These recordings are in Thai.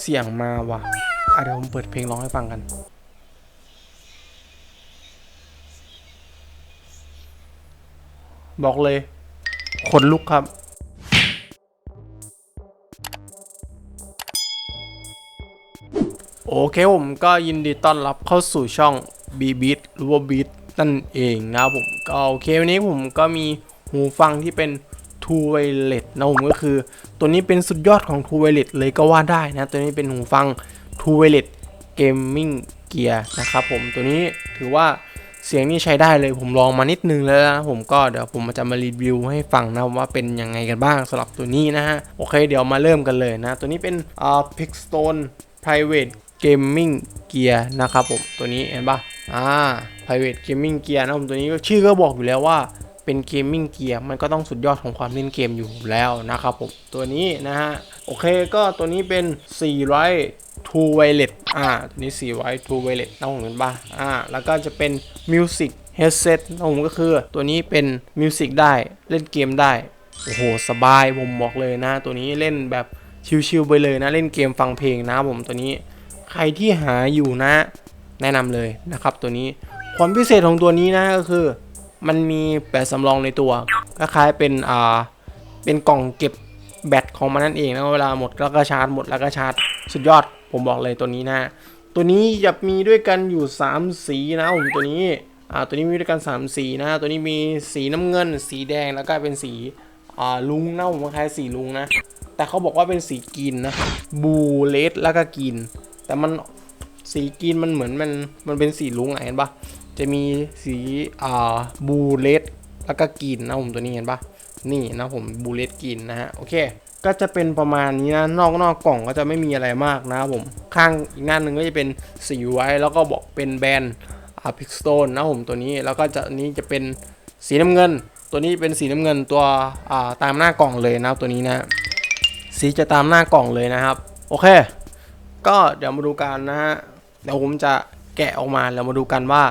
เสียงมาว่ะอะเดี๋ยวผมเปิดเพลงร้องให้ฟังกันบอกเลยขนลุกครับ โอเคผมก็ยินดีต้อนรับเข้าสู่ช่อง B Beat หรือว่า Beat นั่นเองนะผมก็โอเควันนี้ผมก็มีหูฟังที่เป็น True Wireless นะผมก็คือ ตัวนี้เป็นสุดยอดของ True Wireless เลยก็ว่าได้นะ ตัวนี้เป็นหูฟัง True Wireless Gaming Gear นะครับผมตัวนี้ถือว่าเสียงนี่ใช้ได้เลยผมลองมานิดนึงแล้วนะผมก็เดี๋ยวผมจะมารีวิวให้ฟังนะว่าเป็นยังไงกันบ้างสำหรับตัวนี้นะฮะ โอเคเดี๋ยวมาเริ่มกันเลยนะ ตัวนี้เป็นอ่า Pixstone Private Gaming Gear นะครับผมตัวนี้เห็นปะอ่า Private Gaming Gear นะผมตัวนี้ชื่อก็บอกอยู่แล้วว่า เป็น Gaming Gear มันก็ต้องสุดยอดของความเล่นเกมอยู่แล้วนะครับผมตัวนี้นะฮะ โอเคก็ตัวนี้เป็น 400 True Wireless อ่า ตัวนี้400 True Wireless นะผมเห็นปะอ่า แล้วก็จะเป็น Music Headset นะผมก็คือ ตัวนี้เป็น Music ได้ เล่นเกมได้ โอ้โห สบาย ผมบอกเลยนะ ตัวนี้เล่นแบบชิลๆไปเลยนะ เล่นเกมฟังเพลงนะผมตัวนี้ ใครที่หาอยู่นะ แนะนำเลยนะครับตัวนี้ ความพิเศษของตัวนี้นะก็คือ มันมีแบตสำรองในตัวคล้ายๆเป็นอ่าเป็นกล่องเก็บแบตของมันนั่นเองนะเวลาหมดแล้วก็ชาร์จหมดแล้วก็ชาร์จสุดยอดผมบอกเลยตัวนี้นะ ตัวนี้จะมีด้วยกันอยู่ 3 สีนะผมตัวนี้อ่าตัวนี้มีด้วยกัน 3 สีนะ ตัวนี้มีสีน้ำเงิน สีแดงแล้วก็เป็นสีอ่าลุงนะผมคล้ายสีลุงนะ แต่เขาบอกว่าเป็นสีกรีนนะบูเลสแล้วก็กรีนแต่มันสีกรีนมันเหมือนมันมันเป็นสีลุงอะเห็นปะ จะมีสีอ่าบูเลสแล้วก็กรีนนะผมตัวนี้เห็นปะนี่นะผมบูเลสกรีนนะฮะโอเคก็จะเป็นประมาณนี้นะนอกนอกกล่องก็จะไม่มีอะไรมากนะครับผมข้างอีกหน้าหนึ่งก็จะเป็นสีไว้แล้วก็บอกเป็นแบรนด์อาพิกสโตนนะผมตัวนี้แล้วก็จะนี้จะเป็นสีน้ำเงิน ตัวนี้เป็นสีน้ำเงินตัวอ่าตามหน้ากล่องเลยนะครับตัวนี้นะสีจะตามหน้ากล่องเลยนะครับ โอเค ก็เดี๋ยวมาดูกันนะฮะเดี๋ยวผมจะแกะออกมาแล้วมาดูกันว่า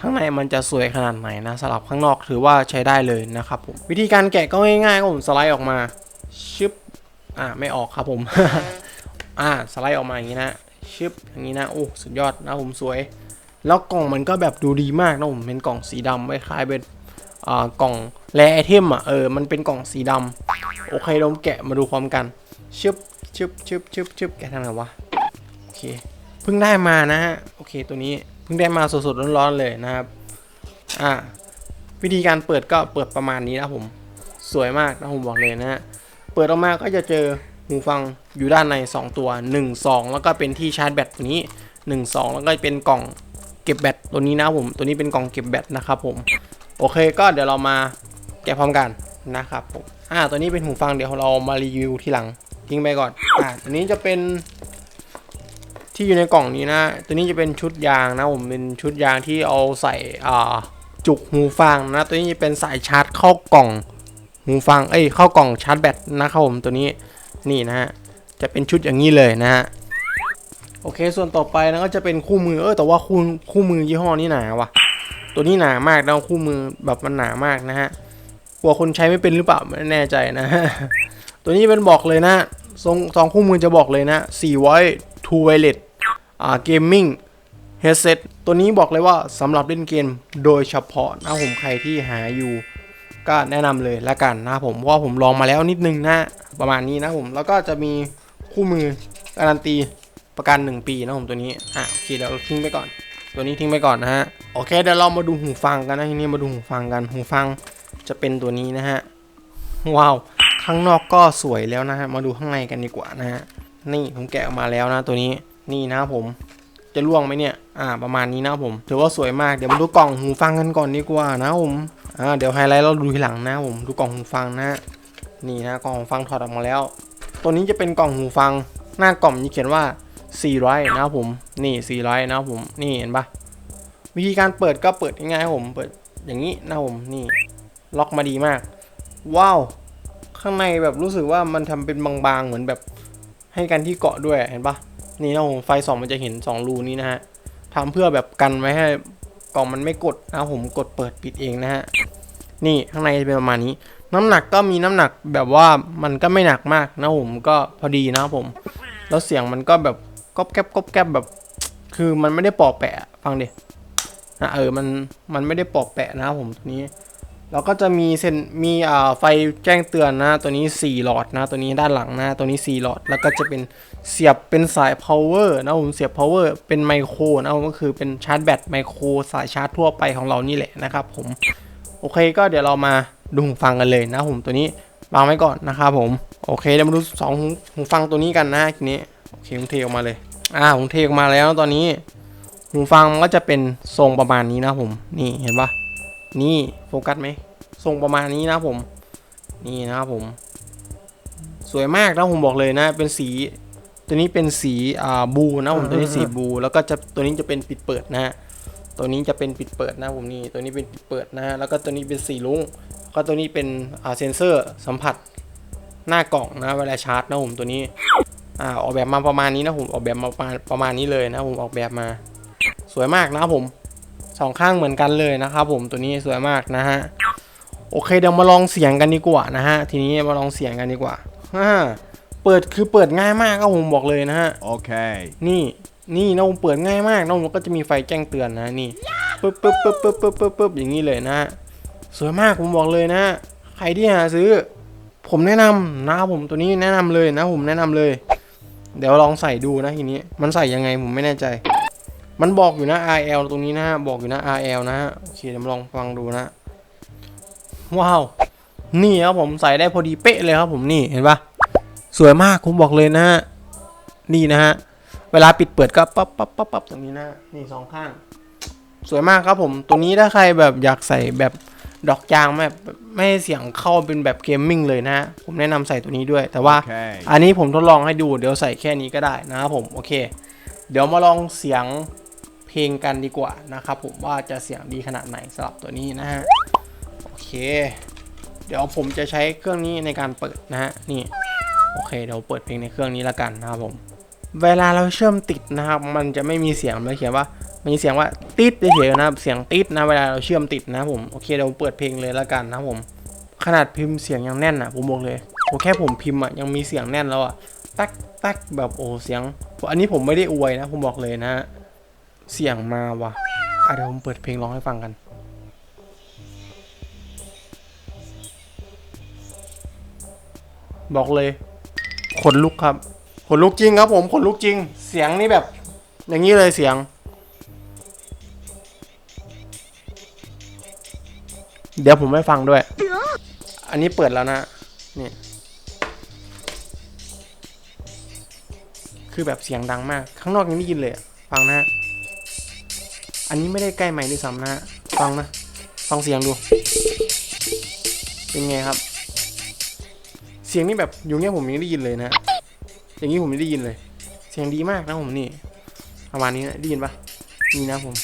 ข้างในมันจะสวยขนาดไหนนะสำหรับข้างนอกถือว่าใช้ได้เลยนะครับผมวิธีการแกะก็ง่ายๆครับผมสไลด์ออกมาชึบอ่าไม่ออกครับผมอ่าสไลด์ออกมาอย่างนี้นะชึบอย่างนี้นะโอ้สุดยอดนะผมสวย แล้วกล่องมันก็แบบดูดีมากนะผมเป็นกล่องสีดำคล้ายๆเป็นอ่ากล่องแรไอเทมอะเออมันเป็นกล่องสีดำโอเคเราแกะมาดูพร้อมกันชึบชึบชึบชึบชึบแกะทางไหนวะโอเคเพิ่งได้มานะฮะโอเคตัวนี้ เพิ่งได้มาสดๆร้อนๆเลยนะครับอ่าวิธีการเปิดก็เปิดประมาณนี้นะผมสวยมากนะผมบอกเลยนะฮะเปิดออกมาก็จะเจอหูฟังอยู่ด้านใน 2 ตัว 1 2 แล้วก็เป็นที่ชาร์จแบตตัวนี้ 1 2 แล้วก็เป็นกล่องเก็บแบตตัวนี้นะผม ตัวนี้เป็นกล่องเก็บแบตนะครับผม โอเคก็เดี๋ยวเรามาแกะพร้อมกันนะครับผมอ่าตัวนี้เป็นหูฟังเดี๋ยวเรามารีวิวทีหลังทิ้งไปก่อนอ่าตัวนี้จะเป็น ที่อยู่ในกล่องนี้นะ ตัวนี้จะเป็นชุดยางนะผมเป็นชุดยางที่เอาใส่อ่าจุกหูฟังนะ ตัวนี้จะเป็นสายชาร์จเข้ากล่องหูฟัง เอ้ยเข้ากล่องชาร์จแบตนะครับผมตัวนี้นี่นะฮะจะเป็นชุดอย่างนี้เลยนะฮะโอเค ส่วนต่อไปนะก็จะเป็นคู่มือเออแต่ว่าคู่คู่มือยี่ห้อนี้หนาวะตัวนี้หนามากแล้วคู่มือแบบมันหนามากนะฮะกลัวคนใช้ไม่เป็นหรือเปล่าไม่แน่ใจนะ ตัวนี้เป็นบอกเลยนะทรงสองคู่มือจะบอกเลยนะ400 True Wireless อ่า Gaming Headset ตัวนี้บอกเลยว่าสำหรับเล่นเกมโดยเฉพาะนะผมใครที่หาอยู่ ก็แนะนำเลยละกันนะผม เพราะว่าผมลองมาแล้วนิดนึงนะ ประมาณนี้นะผม แล้วก็จะมีคู่มือการันตีประกัน 1 ปีนะผมตัวนี้ อะโอเคเดี๋ยวเราทิ้งไปก่อน ตัวนี้ทิ้งไปก่อนนะฮะ โอเคเดี๋ยวเรามาดูหูฟังกันนะทีนี้มาดูหูฟังกัน หูฟังจะเป็นตัวนี้นะฮะ ว้าว ข้างนอกก็สวยแล้วนะฮะ มาดูข้างในกันดีกว่านะฮะ นี่ผมแกะออกมาแล้วนะตัวนี้นี่นะผมจะล่วงไหมเนี่ย อ่า ประมาณนี้นะผม ถือว่าสวยมาก เดี๋ยวมาดูกล่องหูฟังกันก่อนดีกว่านะผม อ่า เดี๋ยวไฮไลท์เราดูทีหลังนะผม ดูกล่องหูฟังนะ นี่นะกล่องหูฟังถอดออกมาแล้ว ตัวนี้จะเป็นกล่องหูฟัง หน้ากล่องมีเขียนว่า 400 นะผม นี่ 400 นะผม นี่เห็นปะวิธีการเปิดก็เปิดง่ายๆผม เปิดอย่างนี้นะผม นี่ ล็อกมาดีมาก ว้าว ข้างในแบบรู้สึกว่ามันทำเป็นบางๆ เหมือนแบบ ให้กันที่เกาะด้วยเห็นปะนี่นะผมไฟส่องมันจะเห็น 2 รูนี้นะฮะทำเพื่อแบบกันไว้ให้กล่องมันไม่กดนะผมกดเปิดปิดเองนะฮะนี่ข้างในจะเป็นประมาณนี้ น้ำหนักก็มีน้ำหนักแบบว่ามันก็ไม่หนักมากนะผมก็พอดีนะผม แล้วเสียงมันก็แบบก๊อบแก๊บก๊อบแก๊บแบบ คือมันไม่ได้ปอกแปะฟังดินะเออมันมันไม่ได้ปอกแปะนะครับผมตัวนี้ แล้วก็จะมีเซนมีอ่าไฟแจ้งเตือนนะ ตัวนี้ 4 หลอดนะ ตัวนี้ด้านหลังนะ ตัวนี้ 4 หลอด แล้วก็จะเป็นเสียบเป็นสาย power นะผมเสียบ power เป็นไมโครนะผมก็คือเป็นชาร์จแบตไมโครสายชาร์จทั่วไปของเรานี่แหละนะครับผม โอเคก็เดี๋ยวเรามาดูหูฟังกันเลยนะผมตัวนี้วางไว้ก่อนนะครับผม โอเคเดี๋ยวมาดูสองหูหูฟังตัวนี้กันนะทีนี้โอเคผมเทออกมาเลย อ่าผมเทออกมาแล้วตอนนี้หูฟังมันก็จะเป็นทรงประมาณนี้นะผม นี่เห็นปะ นี่โฟกัสไหมทรงประมาณนี้นะผม นี่นะครับผม สวยมากนะผมบอกเลยนะ เป็นสี ตัวนี้เป็นสีอ่าบูนะผมตัวนี้สีบู แล้วก็จะตัวนี้จะเป็นปิดเปิดนะฮะตัวนี้จะเป็นปิดเปิดนะผมนี่ตัวนี้เป็นปิดเปิดนะฮะแล้วก็ตัวนี้เป็นสีลุ้งก็ตัวนี้เป็นอ่าเซนเซอร์สัมผัสหน้ากล่องนะเวลาชาร์จนะผมตัวนี้อ่าออกแบบมาประมาณนี้นะผมออกแบบมาประมาณประมาณนี้เลยนะผมออกแบบมา สวยมากนะครับผม สองข้างเหมือนกันเลยนะครับผมตัวนี้สวยมากนะฮะโอเคเดี๋ยวมาลองเสียงกันดีกว่านะฮะทีนี้มาลองเสียงกันดีกว่าฮ่าเปิดคือเปิดง่ายมากก็ผมบอกเลยนะฮะ Okay. นี่นี่นะผมเปิดง่ายมากนะผมก็จะมีไฟแจ้งเตือนนะนี่ปึ๊บปึ๊บปึ๊บปึ๊บปึ๊บปึ๊บปึ๊บอย่างนี้เลยนะฮะสวยมากผมบอกเลยนะฮะใครที่หาซื้อ ผมแนะนำนะครับผมตัวนี้แนะนำเลยนะผมแนะนำเลย เดี๋ยวลองใส่ดูนะทีนี้มันใส่ยังไงผมไม่แน่ใจ มันบอกอยู่นะ RL ตรงนี้นะฮะ บอกอยู่นะ RL นะฮะ โอเคเดี๋ยวมาลองฟังดูนะ ว้าว นี่ครับผมใส่ได้พอดีเป๊ะเลยครับผมนี่เห็นปะสวยมากผมบอกเลยนะฮะ นี่นะฮะ เวลาปิดเปิดก็ปั๊บปั๊บปั๊บปั๊บตรงนี้นะ นี่สองข้าง สวยมากครับผมตรงนี้ถ้าใครแบบอยากใส่แบบดอกจางแบบไม่ให้เสียงเข้าเป็นแบบเกมมิ่งเลยนะฮะผมแนะนำใส่ตัวนี้ด้วย แต่ว่า Okay. อันนี้ผมทดลองให้ดูเดี๋ยวใส่แค่นี้ก็ได้นะครับผม โอเค เดี๋ยวมาลองเสียง เพลงกันดีกว่านะครับผมว่าจะเสียงดีขนาดไหนสำหรับตัวนี้นะฮะโอเค เดี๋ยวผมจะใช้เครื่องนี้ในการเปิดนะฮะนี่โอเคเดี๋ยวเปิดเพลงในเครื่องนี้ละกันนะครับผม เวลาเราเชื่อมติดนะครับ มันจะไม่มีเสียงมันเขียนว่ามันมีเสียงว่าติดเฉยๆนะเสียงติดนะเวลาเราเชื่อมติดนะผมโอเคเดี๋ยวเปิดเพลงเลยละกันนะผม ขนาดพิมพ์เสียงยังแน่นอะผมบอกเลยโอแค่ผมพิมพ์อะยังมีเสียงแน่นแล้วอะตักตักแบบโอ้เสียง อันนี้ผมไม่ได้อวยนะ ผมบอกเลยนะฮะ เสียงมาว่ะอะเดี๋ยวผมเปิดเพลงร้องให้ฟังกัน บอกเลยขนลุกครับขนลุกจริงครับผมขนลุกจริง เสียงนี่แบบ อย่างนี้เลยเสียง เดี๋ยวผมไม่ฟังด้วย อันนี้เปิดแล้วนะ นี่ คือแบบเสียงดังมาก ข้างนอกยังได้ยินเลยอะฟังนะ อันนี้ไม่ได้ใกล้ไมค์ด้วยซ้ำนะฟังนะ ฟังเสียงดู เป็นไงครับ เสียงนี่แบบอยู่เงี้ยผมยังได้ยินเลยนะ อย่างนี้ผมไม่ได้ยินเลย เสียงดีมากนะผมนี่ ประมาณนี้นะได้ยินปะนี่นะผม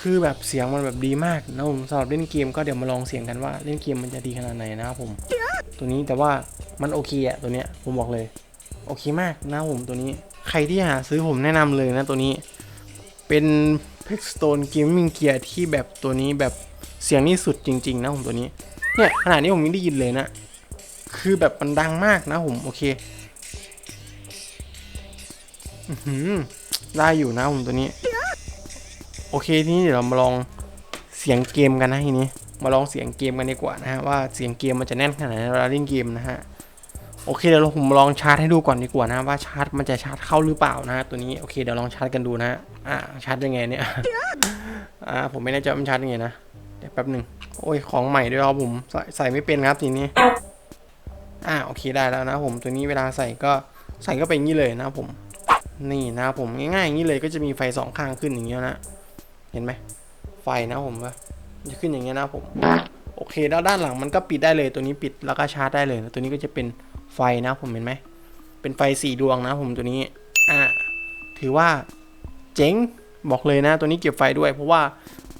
คือแบบเสียงมันแบบดีมากนะผมสำหรับเล่นเกมก็เดี๋ยวมาลองเสียงกันว่าเล่นเกมมันจะดีขนาดไหนนะครับผม ตัวนี้แต่ว่ามันโอเคอะตัวเนี้ยผมบอกเลย โอเคมากนะผมตัวนี้ ใครที่หาซื้อผมแนะนำเลยนะตัวนี้ เป็น p e x t o n e Gaming Gear ที่แบบตัวนี้แบบเสียงนี่สุดจริง ๆ นะผมตัวนี้ เนี่ยขนาดนี้ผมยังได้ยินเลยนะ คือแบบมันดังมากนะผม โอเคอือได้อยู่นะผมตัวนี้ โอเคทีนี้เดี๋ยวเรามาลองเสียงเกมกันนะทีนี้ มาลองเสียงเกมกันดีกว่านะฮะว่าเสียงเกมมันจะแน่นขนาดไหนเวลาเล่นเกมนะฮะโอเคเดี๋ยวเราผมลองชาร์จให้ดูก่อนดีกว่านะว่าชาร์จมันจะชาร์จเข้าหรือเปล่านะฮะตัวนี้โอเคเดี๋ยวลองชาร์จกันดูนะฮะ อ่าชาร์จยังไงเนี่ยอ่าผมไม่แน่ใจมันชาร์จยังไงนะเดี๋ยวแป๊บหนึ่งโอ้ยของใหม่ด้วยครับผมใส่ใส่ไม่เป็นครับทีนี้อ่าโอเคได้แล้วนะผมตัวนี้เวลาใส่ก็ใส่ก็ไปงี้เลยนะผม นี่นะผมง่ายๆอย่างนี้เลยก็จะมีไฟสองข้างขึ้นอย่างเงี้ยนะเห็นไหมไฟนะผมว่าจะขึ้นอย่างเงี้ยนะผมโอเคแล้วด้านหลังมันก็ปิดได้เลยตัวนี้ปิดแล้วก็ชาร์จได้เลยตัวนี้ก็จะเป็นไฟนะผมเห็นไหมเป็นไฟสี่ดวงนะผมตัวนี้อ่าถือว่า เจ๋งบอกเลยนะตัวนี้เก็บไฟด้วย เพราะว่า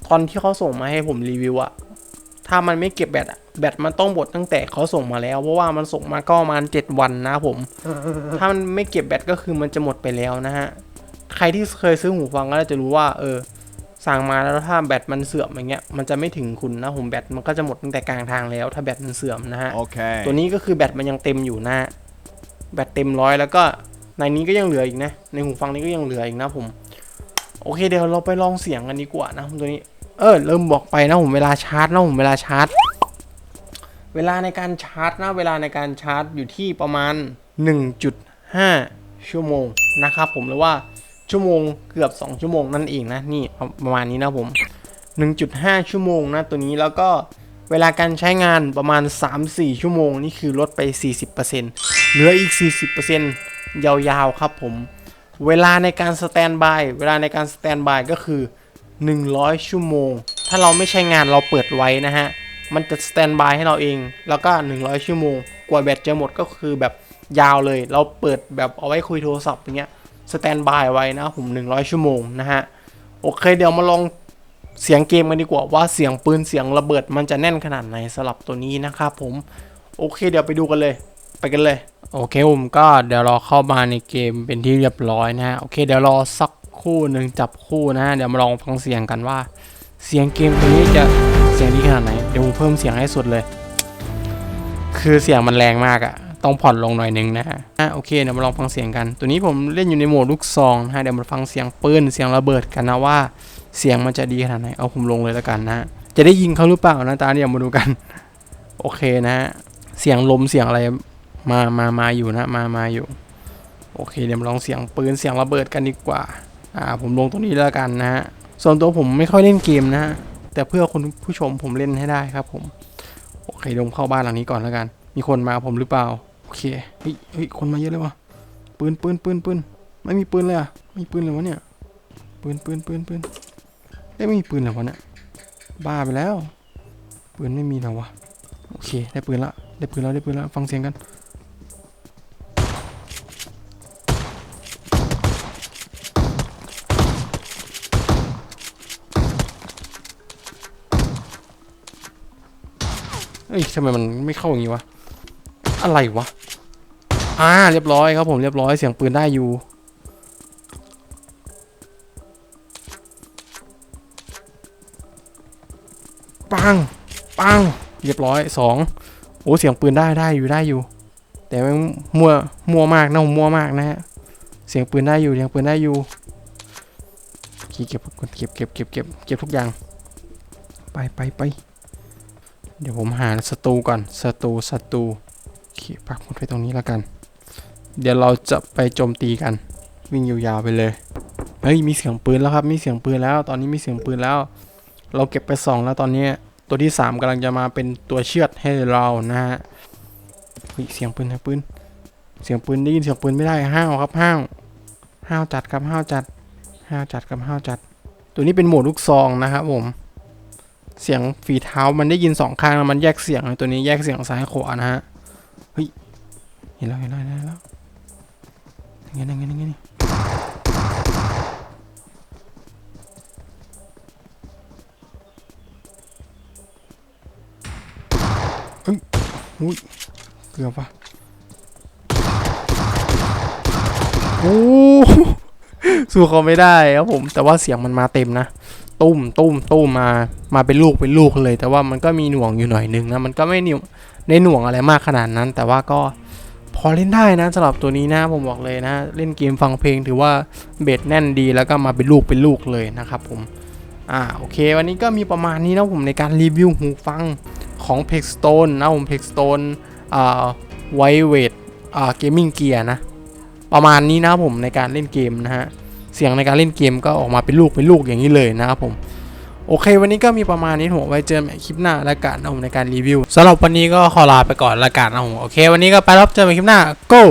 ตอนที่เขาส่งมาให้ผมรีวิวอะถ้ามันไม่เก็บแบตอะแบตมันต้องบดตั้งแต่เขาส่งมาแล้ว เพราะว่ามันส่งมาก็ประมาณเจ็ดวันนะผม ถ้ามันไม่เก็บแบตก็คือมันจะหมดไปแล้วนะฮะ ใครที่เคยซื้อหูฟังก็จะรู้ว่า เออ สั่งมาแล้วถ้าแบตมันเสื่อมอย่างเงี้ย มันจะไม่ถึงคุณนะผมแบตมันก็จะหมดตั้งแต่กลางทางแล้ว ถ้าแบตมันเสื่อมนะฮะ Okay. ตัวนี้ก็คือแบตมันยังเต็มอยู่นะแบตเต็มร้อยแล้วก็ในนี้ก็ยังเหลืออีกนะ ในหูฟังนี้ก็ยังเหลืออีกนะผม โอเคเดี๋ยวเราไปลองเสียงกันดีกว่านะผมตัวนี้ เออเริ่มบอกไปนะผมเวลาชาร์จนะผมเวลาชาร์จ เวลาในการชาร์จนะ เวลาในการชาร์จอยู่ที่ประมาณ 1.5 ชั่วโมงนะครับผมหรือว่าชั่วโมงเกือบ 2 ชั่วโมงนั่นเองนะนี่ประมาณนี้นะผม 1.5 ชั่วโมงนะตัวนี้แล้วก็เวลาการใช้งานประมาณ 3-4 ชั่วโมง นี่คือลดไป 40%เหลืออีก 40%ยาวๆ ครับผม เวลาในการสแตนบายเวลาในการสแตนบายก็คือ 100 ชั่วโมง ถ้าเราไม่ใช้งานเราเปิดไว้นะฮะ มันจะสแตนบายให้เราเอง แล้วก็ 100 ชั่วโมง กว่าแบตจะหมดก็คือแบบยาวเลย เราเปิดแบบเอาไว้คุยโทรศัพท์อย่างเงี้ยสแตนบายไว้นะผม 100 ชั่วโมงนะฮะ โอเคเดี๋ยวมาลองเสียงเกมกันดีกว่าว่าเสียงปืนเสียงระเบิดมันจะแน่นขนาดไหนสลับตัวนี้นะครับผม โอเคเดี๋ยวไปดูกันเลย ไปกันเลย โอเคผมก็เดี๋ยวเราเข้ามาในเกมเป็นที่เรียบร้อยนะฮะ โอเคเดี๋ยวรอสักคู่หนึ่งจับคู่นะฮะ เดี๋ยวมาลองฟังเสียงกันว่า เสียงเกมตัวนี้จะเสียงดีขนาดไหน เดี๋ยวผมเพิ่มเสียงให้สุดเลย คือเสียงมันแรงมากอะต้องผ่อนลงหน่อยนึงนะฮะโอเคเดี๋ยวมาลองฟังเสียงกัน ตัวนี้ผมเล่นอยู่ในโหมดลูกซองนะฮะเดี๋ยวมาฟังเสียงปืนเสียงระเบิดกันนะว่าเสียงมันจะดีขนาดไหนเอาผมลงเลยแล้วกันนะจะได้ยิงเขาหรือเปล่านะตาเดี๋ยวมาดูกัน โอเคนะฮะเสียงลมเสียงอะไร มามามาอยู่นะ มามาอยู่ โอเค เดี๋ยวมาลองเสียงปืนเสียงระเบิดกันดีกว่า อ่า ผมลงตรงนี้แล้วกันนะฮะ ส่วนตัวผมไม่ค่อยเล่นเกมนะฮะ แต่เพื่อคุณผู้ชมผมเล่นให้ได้ครับผม โอเคเดี๋ยวผมเข้าบ้านหลังนี้ก่อนแล้วกัน มีคนมาผมหรือเปล่า โอเค เฮ้ยเฮ้ยคนมาเยอะเลยวะปืนปืนปืนปืนไม่มีปืนเลยอะไม่มีปืนเลยวะเนี่ย ปืนปืนปืนปืนเอ้ยไม่มีปืนเลยวะเนี่ย บ้าไปแล้ว ปืนไม่มีแล้ววะ โอเค ได้ปืนละ ได้ปืนแล้วได้ปืนแล้ว ฟังเสียงกัน เอ้ยทำไมมันไม่เข้าอย่างนี้วะ อะไรวะ อ่า เรียบร้อยครับผมเรียบร้อยเสียงปืนได้อยู่ ปัง ปัง เรียบร้อยสองโอ้เสียงปืนได้ได้อยู่ได้อยู่ แต่มันมัวมัวมากนะผมมัวมากนะฮะ เสียงปืนได้อยู่เสียงปืนได้อยู่เก็บเก็บเก็บเก็บเก็บเก็บทุกอย่าง ไปไปไป เดี๋ยวผมหาศัตรูก่อนศัตรูศัตรูโอเคปักหมุดไว้ตรงนี้แล้วกัน เดี๋ยวเราจะไปโจมตีกัน วิ่งยาวๆไปเลยเฮ้ยมีเสียงปืนแล้วครับมีเสียงปืนแล้ว ตอนนี้มีเสียงปืนแล้ว เราเก็บไปสองแล้วตอนนี้ตัวที่สามกำลังจะมาเป็นตัวเชือดให้เรานะฮะเฮ้ยเสียงปืนนะปืนเสียงปืนได้ยินเสียงปืนไม่ได้ห้าวครับห้าวห้าวจัดครับห้าวจัดห้าวจัดครับห้าวจัด ตัวนี้เป็นโหมดลูกซองนะครับผม เสียงฝีเท้ามันได้ยินสองข้างแล้วมันแยกเสียงตัวนี้แยกเสียงซ้ายขวานะฮะเฮ้ยเห็นแล้วเห็นแล้วเห็นแล้วยังไงยังไงยังไงนี่เฮ้ยอุ้ยเกือบว่ะโอ้สู้เขาไม่ได้ครับผมแต่ว่าเสียงมันมาเต็มนะ ตุ้มตุ้มตุ้มมามาเป็นลูกเป็นลูกเลย แต่ว่ามันก็มีหน่วงอยู่หน่อยนึงนะมันก็ไม่หน่วในหน่วงอะไรมากขนาดนั้น แต่ว่าก็พอเล่นได้นะสำหรับตัวนี้นะผมบอกเลยนะ เล่นเกมฟังเพลงถือว่าเบสแน่นดีแล้วก็มาเป็นลูกเป็นลูกเลยนะครับผมอ่าโอเค วันนี้ก็มีประมาณนี้นะผมในการรีวิวหูฟังของ p e x t o n e นะผม p e x t o n e อ่าไวเวทอ่าเกมมิ่งเกียร์นะ ประมาณนี้นะผมในการเล่นเกมนะฮะ สียงในการเล่นเกมก็ออกมาเป็นลูกเป็นลูกอย่างนี้เลยนะครับผมโอเค วันนี้ก็มีประมาณนี้ผมไว้เจอกันใหม่คลิปหน้าและกันนะผมในการรีวิวสำหรับวันนี้ก็ขอลาไปก่อนและกันนะผมโอเค วันนี้ก็ไปรับเจอกันใหม่คลิปหน้า go